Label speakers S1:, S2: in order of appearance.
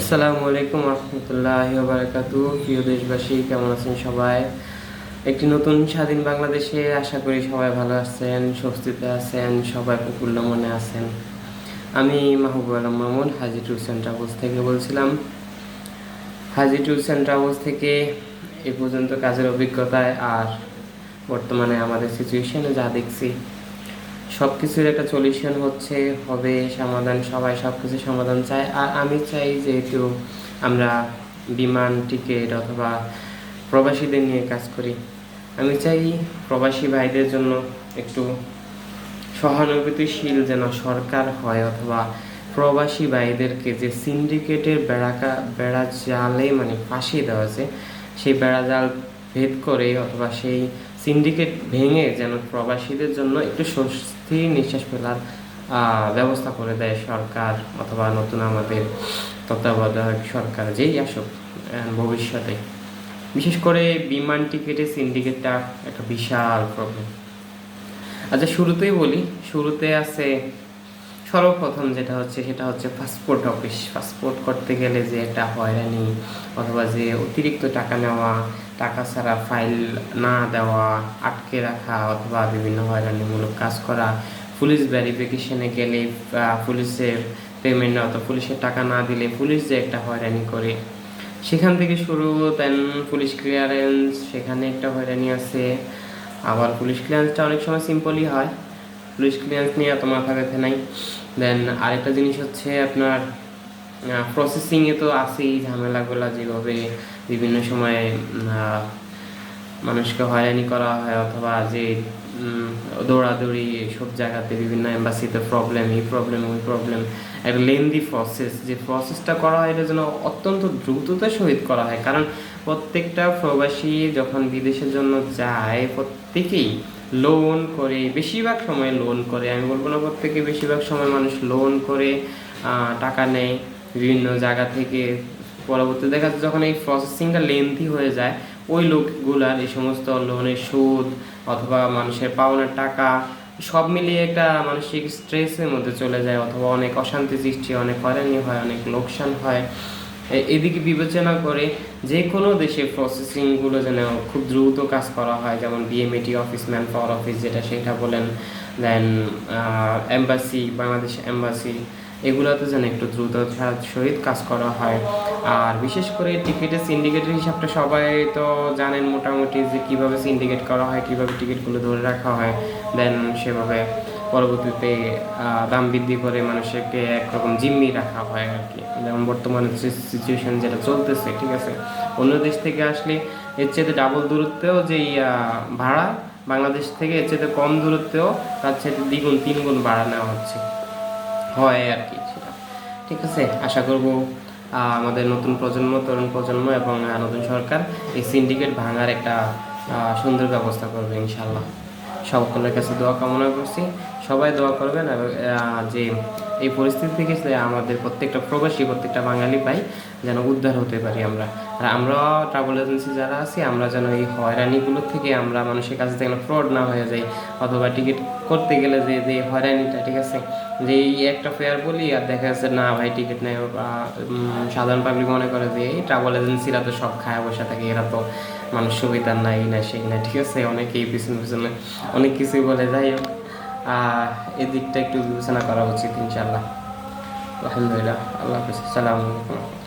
S1: আসসালামু আলাইকুম রহমতুল্লাহ বারাকাতু। প্রিয় দেশবাসী, কেমন আছেন সবাই? একটি নতুন স্বাধীন বাংলাদেশে আশা করি সবাই ভালো আছেন, স্বস্তিতে আছেন, সবাই প্রফুল্ল মনে আছেন। আমি মাহবুব আলম মামুন, হাজি ট্যুরস অ্যান্ড থেকে বলছিলাম। হাজি ট্যুরস অ্যান্ড থেকে এ পর্যন্ত কাজের অভিজ্ঞতায় আর বর্তমানে আমাদের সিচুয়েশনে যা দেখছি সব কিছুর একটা সলিউশন হচ্ছে, হবে সমাধান, সবাই সব কিছু সমাধান চায়। আর আমি চাই যেহেতু আমরা বিমান টিকিট অথবা প্রবাসীদের নিয়ে কাজ করি, আমি চাই প্রবাসী ভাইদের জন্য একটু সহানুভূতিশীল যেন সরকার হয় অথবা প্রবাসী ভাইদেরকে যে সিন্ডিকেটের বেড়াকা বেড়া জালে মানে ফাঁসি দেওয়া আছে সেই বেড়া জাল ভেদ করে অথবা সেই সিন্ডিকেট ভেঙে যেন প্রবাসীদের জন্য একটু স্বস্তির নিঃশ্বাস ফেলার ব্যবস্থা করে দেয় সরকার অথবা নতুন আমাদের তত্ত্বাবধায়ক সরকার যেই আসুক ভবিষ্যতে। বিশেষ করে বিমান টিকিটের সিন্ডিকেটটা একটা বিশাল প্রবলেম আচ্ছা শুরুতেই বলি, শুরুতে আছে সর্বপ্রথম যেটা হচ্ছে, সেটা হচ্ছে পাসপোর্ট অফিস পাসপোর্ট করতে গেলে যে একটা হয়রানি অথবা যে অতিরিক্ত টাকা নেওয়া টাকা ছাড়া ফাইল না দেওয়া, আটকে রাখা অথবা বিভিন্ন হয়রানিমূলক কাজ করা পুলিশ ভেরিফিকেশনে গেলে পুলিশের পেমেন্ট অথবা পুলিশের টাকা না দিলে পুলিশ যে একটা হয়রানি করে। সেখান থেকে শুরু দেন পুলিশ ক্লিয়ারেন্স সেখানে একটা হয়রানি আছে। আবার পুলিশ ক্লিয়ারেন্সটা অনেক সময় সিম্পলই হয়। পুলিশ ক্লিয়ারেন্স নিয়ে এত মাথা ব্যথা নাই। দেন আরেকটা জিনিস হচ্ছে আপনার প্রসেসিংয়ে তো আছেই, ঝামেলাগুলো যেভাবে বিভিন্ন সময়ে মানুষকে হয়রানি করা হয় অথবা যে দৌড়াদৌড়ি সব জায়গাতে বিভিন্ন এম্বাসিতে প্রবলেম এই প্রবলেম ওই প্রবলেম একটা লেন্দি প্রসেস যে প্রসেসটা করা হয় এটা যেন অত্যন্ত দ্রুততার সহিত করা হয়। কারণ প্রত্যেকটা প্রবাসী যখন বিদেশের জন্য যায়, প্রত্যেকেই লোন করে, বেশিরভাগ সময় লোন করে, আমি বলব না প্রত্যেকে, বেশিরভাগ সময় মানুষ লোন করে টাকা নেয়। বিভিন্ন জায়গা থেকে পরবর্তী দেখা যাচ্ছে যখন এই প্রসেসিংটা লেন্থি হয়ে যায়, ওই লোকগুলার এই সমস্ত লোনের সুদ অথবা মানুষের পাওনার টাকা সব মিলিয়ে একটা মানসিক স্ট্রেসের মধ্যে চলে যায় অথবা অনেক অশান্তি সৃষ্টি অনেক হয়রানি হয়, অনেক লোকসান হয়। এদিকে বিবেচনা করে যে কোনো দেশে প্রসেসিংগুলো যেন খুব দ্রুত কাজ করা হয়, যেমন BMET office man power office যেটা সেটা বলেন দেন এম্বাসি বাংলাদেশ এম্বাসি এগুলোতে যেন একটু দ্রুততার সহিত কাজ করা হয়। আর বিশেষ করে টিকিটের সিন্ডিকেটের হিসাবটা সবাই তো জানেন মোটামুটি যে কীভাবে সিন্ডিকেট করা হয় কীভাবে টিকিটগুলো ধরে রাখা হয়। দেন সেভাবে পরবর্তীতে দাম বৃদ্ধি করে মানুষকে একরকম জিম্মি রাখা হয় আর কি। যেমন বর্তমানে সিচুয়েশন যেটা চলতেছে ঠিক আছে? অন্য দেশ থেকে আসলে এর চেয়ে ডাবল দূরত্বেও আহ, ভাড়া বাংলাদেশ থেকে এর চেয়ে কম দূরত্বেও তার চেয়ে দ্বিগুণ তিনগুণ ভাড়া নেওয়া হচ্ছে। হয় আর কি সেটা। ঠিক আছে, আশা করব আমাদের নতুন প্রজন্ম, তরুণ প্রজন্ম এবং নতুন সরকার এই সিন্ডিকেট ভাঙার একটা সুন্দর ব্যবস্থা করবে ইনশাল্লাহ সকলের কাছে দোয়া কামনা করছি। সবাই দোয়া করবেন যে এই পরিস্থিতি থেকে আমাদের প্রত্যেকটা প্রবাসী, প্রত্যেকটা বাঙালি ভাই যেন উদ্ধার হতে পারি আমরা। আর আমরা ট্রাভেল এজেন্সি যারা আছি, আমরা যেন এই হয়রানিগুলো থেকে আমরা মানুষের কাছে যেন ফ্রড না হয়ে যাই। অথবা টিকিট করতে গেলে যে যে হয়রানিটা, ঠিক আছে? যে এই একটা ফেয়ার বলি, আর দেখা যাচ্ছে না ভাই টিকিট নেই, বা সাধারণ পাবলিক মনে করে যে এই ট্রাভেল এজেন্সিরা তো সব খায়, বসে থাকে, এরা তো মানুষ সুবিধার নাই না সেই না ঠিক আছে? অনেকেই পিছনে পিছনে, অনেক কিছুই বলে, যাই হোক। এদিকটা একটু বিবেচনা করা উচিত ইনশাল্লাহ আলহামদুলিল্লাহ, আল্লাহ হাফিজ। আসসালামু আলাইকুম।